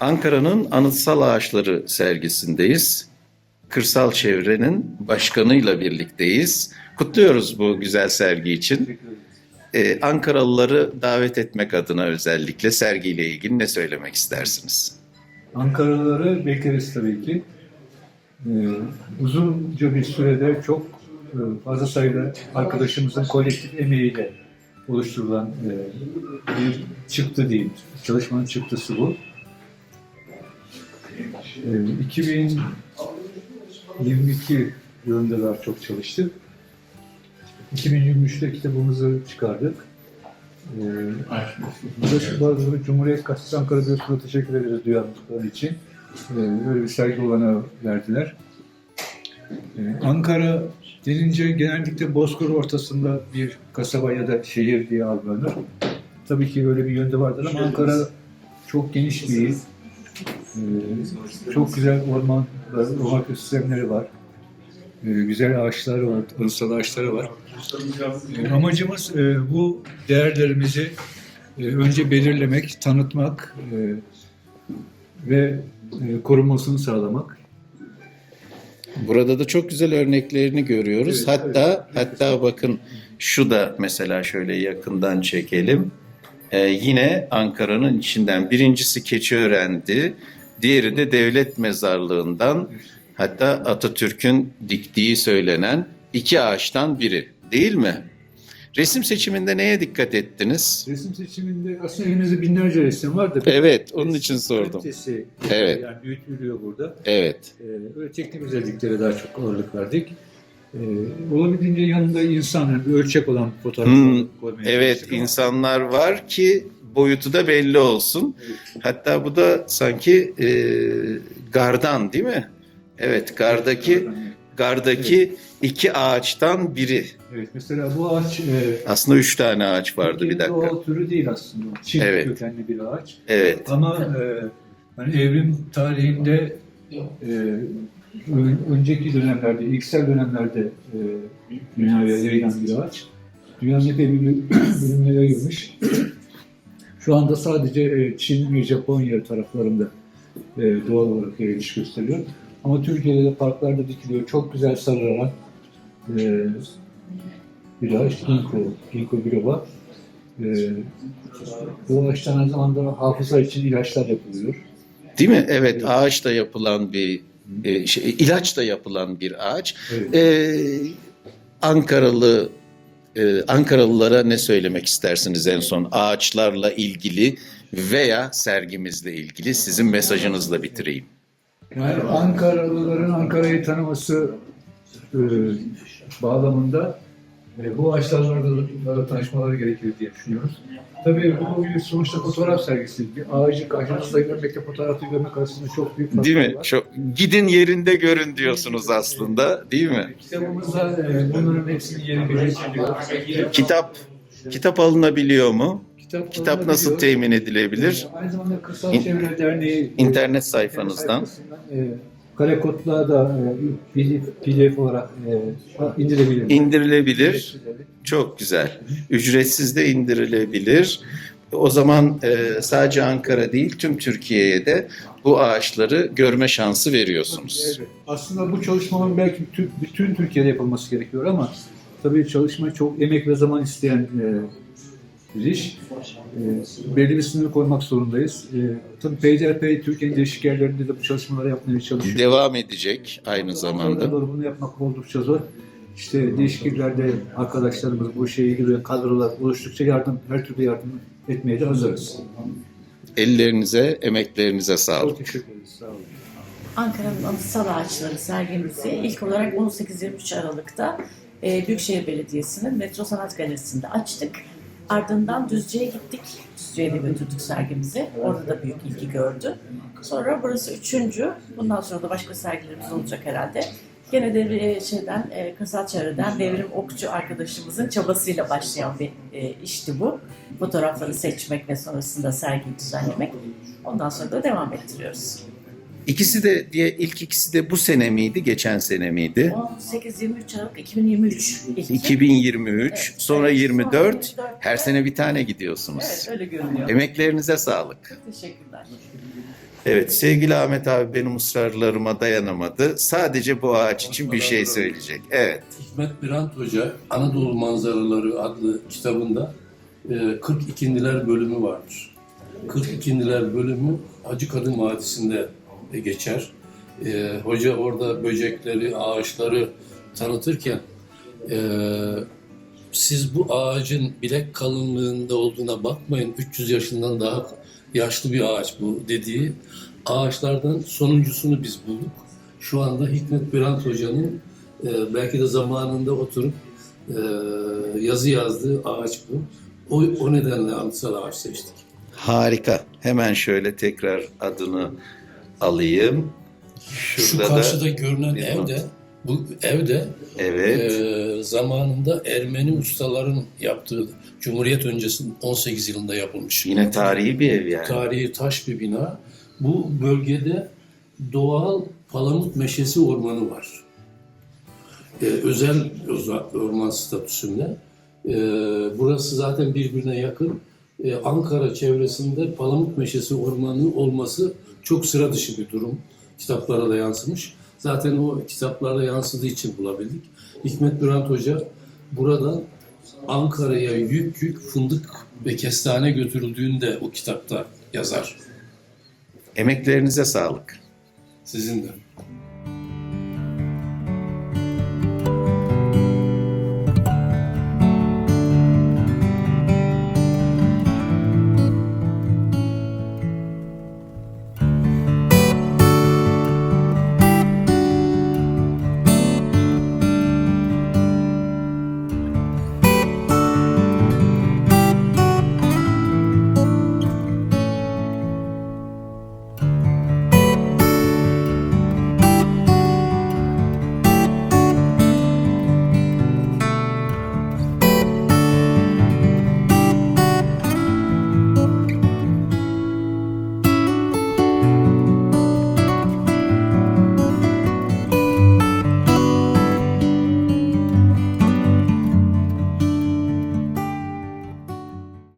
Ankara'nın Anıtsal Ağaçları sergisindeyiz. Kırsal Çevre'nin başkanıyla birlikteyiz. Kutluyoruz bu güzel sergi için. Ee, Ankaralıları davet etmek adına özellikle sergiyle ilgili ne söylemek istersiniz? Ankaralıları bekleriz tabii ki. Ee, uzunca bir sürede çok e, fazla sayıda arkadaşımızın kolektif emeğiyle oluşturulan e, bir çıktı diyeyim. Çalışmanın çıktısı bu. Ee, 2022 yılında daha çok çalıştık. 2023'te kitabımızı çıkardık. Ee, Burası bazıları Cumhuriyet Gazetesi Ankara Bürosu'na teşekkür ederiz duyarlılıkları için. Ee, böyle bir sergi olanağı verdiler. Ee, Ankara denince genellikle Bozkır ortasında bir kasaba ya da şehir diye algılanır. Tabii ki böyle bir yönde vardır ama Ankara çok geniş bir il. Ee, çok güzel orman, orman ekosistemleri var. Ee, güzel ağaçları var, arısal ağaçları var. E, Amacımız e, bu değerlerimizi e, önce belirlemek, tanıtmak e, ve korunmasını sağlamak. Burada da çok güzel örneklerini görüyoruz. Evet, hatta evet. hatta bakın şu da mesela şöyle yakından çekelim. Ee, yine Ankara'nın içinden birincisi Keçiören'di. Diğeri de devlet mezarlığından hatta Atatürk'ün diktiği söylenen iki ağaçtan biri değil mi? Resim seçiminde neye dikkat ettiniz? Resim seçiminde aslında elimizde binlerce resim var da Evet, onun için sordum. kalitesi, Evet. yani büyütülüyor burada. Evet. Ee, Böyle teknik özelliklere daha çok ağırlık verdik. Ee, olabildiğince yanında insan, yani ölçek olan fotoğrafları Hmm, koymaya Evet, insanlar var ki boyutu da belli olsun. Hatta bu da sanki e, gardan değil mi? Evet, gardaki gardaki iki ağaçtan biri. Evet, mesela bu ağaç e, Aslında üç tane ağaç vardı bir dakika. doğal türü değil aslında. Çin Evet. kökenli bir ağaç. Evet. Ama e, hani evrim tarihinde e, ön- önceki dönemlerde, ilksel dönemlerde e, dünyaya yayılan bir ağaç. Dünyanın epey bir bölümüne yayılmış. Şu anda sadece e, Çin ve Japonya taraflarında e, doğal olarak yayılış gösteriyor. Ama Türkiye'de de parklarda dikiliyor. Çok güzel sarılarak e, bir ağaç. Ginkgo, Ginkgo biloba. E, bu ağaçtan aynı zamanda hafıza için ilaçlar yapılıyor. Değil mi? Evet, ağaçla yapılan bir e, şey, ilaçla yapılan bir ağaç. Evet. E, Ankaralı e, Ankaralılara ne söylemek istersiniz en son ağaçlarla ilgili veya sergimizle ilgili sizin mesajınızla bitireyim. Yani Ankaralıların Ankara'yı tanıması e, bağlamında e, bu ağaçlarla da tanışmaları gerekir diye düşünüyoruz. Tabii bu bir sonuçta fotoğraf sergisi. Bir ağacı karşınızda görmekle fotoğrafı görmek arasında çok büyük farklar Değil mi? var. Çok gidin yerinde görün diyorsunuz aslında, değil mi? Kitabımızda e, bunların hepsinin yeri belirtiliyor. Kitap kitap alınabiliyor mu? Kitap, Kitap nasıl temin edilebilir? E, Aynı zamanda Kırsal İn- Çevre Derneği İnternet sayfanızdan. e, kare kodla da e, PDF, olarak e, indirebilir. indirilebilir. Çok güzel. Ücretsiz de indirilebilir. O zaman e, sadece Ankara değil tüm Türkiye'ye de bu ağaçları görme şansı veriyorsunuz. Evet. Aslında bu çalışmanın belki bütün, bütün Türkiye'de yapılması gerekiyor ama tabii çalışma çok emek ve zaman isteyen e, bir iş. E, belli bir sınırı koymak zorundayız. E, tabii peyderpey Türkiye'nin değişik yerlerinde de bu çalışmaları yapmaya çalışıyor. Devam edecek aynı zamanda. doğru bunu yapmak oldukça zor. İşte değişik illerde arkadaşlarımız bu şeye ilgili kadrolar oluştukça yardım, her türlü yardım etmeye de hazırız. Ellerinize, emeklerinize sağlık. Çok teşekkür ederiz. Sağ olun. Ankara'nın Anıtsal Ağaçları sergimizi ilk olarak 18-23 Aralık'ta e, Büyükşehir Belediyesi'nin Metro Sanat Galerisi'nde açtık. Ardından Düzce'ye gittik. Düzce'ye de götürdük sergimizi. Orada da büyük ilgi gördü. Sonra burası üçüncü. Bundan sonra da başka sergilerimiz olacak herhalde. Gene de bir şeyden, e, Kasal Çevre'den Devrim Okçu arkadaşımızın çabasıyla başlayan bir e, işti bu. Fotoğrafları seçmek ve sonrasında sergiyi düzenlemek. Ondan sonra da devam ettiriyoruz. İkisi de diye ilk ikisi de bu sene miydi, geçen sene miydi? 18-23 Aralık 2023. ilki. 2023, Evet. sonra Evet, 24. sonra 24. Her sene bir tane gidiyorsunuz. Evet öyle görünüyor. Emeklerinize sağlık. Teşekkürler. Evet sevgili Ahmet abi benim ısrarlarıma dayanamadı. Sadece bu ağaç için bir şey söyleyecek. Evet. Hikmet Birant Hoca Anadolu Manzaraları adlı kitabında e, 42'ndiler bölümü vardır. 42'ndiler bölümü Hacı Kadın Vadisi'nde geçer. E, hoca orada böcekleri, ağaçları tanıtırken e, siz bu ağacın bilek kalınlığında olduğuna bakmayın. 300 yaşından daha yaşlı bir ağaç bu dediği ağaçlardan sonuncusunu biz bulduk. Şu anda Hikmet Birant Hoca'nın e, belki de zamanında oturup e, yazı yazdığı ağaç bu. O, o nedenle anıtsal ağaç seçtik. Harika. Hemen şöyle tekrar adını alayım. Şu Şurada karşıda da görünen bir ev not. de bu ev de evet. e, zamanında Ermeni ustaların yaptığı Cumhuriyet öncesi 18 yılında yapılmış. Yine tarihi bir ev yani. Tarihi taş bir bina. Bu bölgede doğal palamut meşesi ormanı var. Ee, özel orman statüsünde. Ee, burası zaten birbirine yakın. Ee, Ankara çevresinde palamut meşesi ormanı olması çok sıra dışı bir durum. Kitaplara da yansımış. Zaten o kitaplarda yansıdığı için bulabildik. Hikmet Bülent Hoca buradan Ankara'ya yük yük fındık ve kestane götürüldüğünde o kitapta yazar. Emeklerinize sağlık. Sizin de.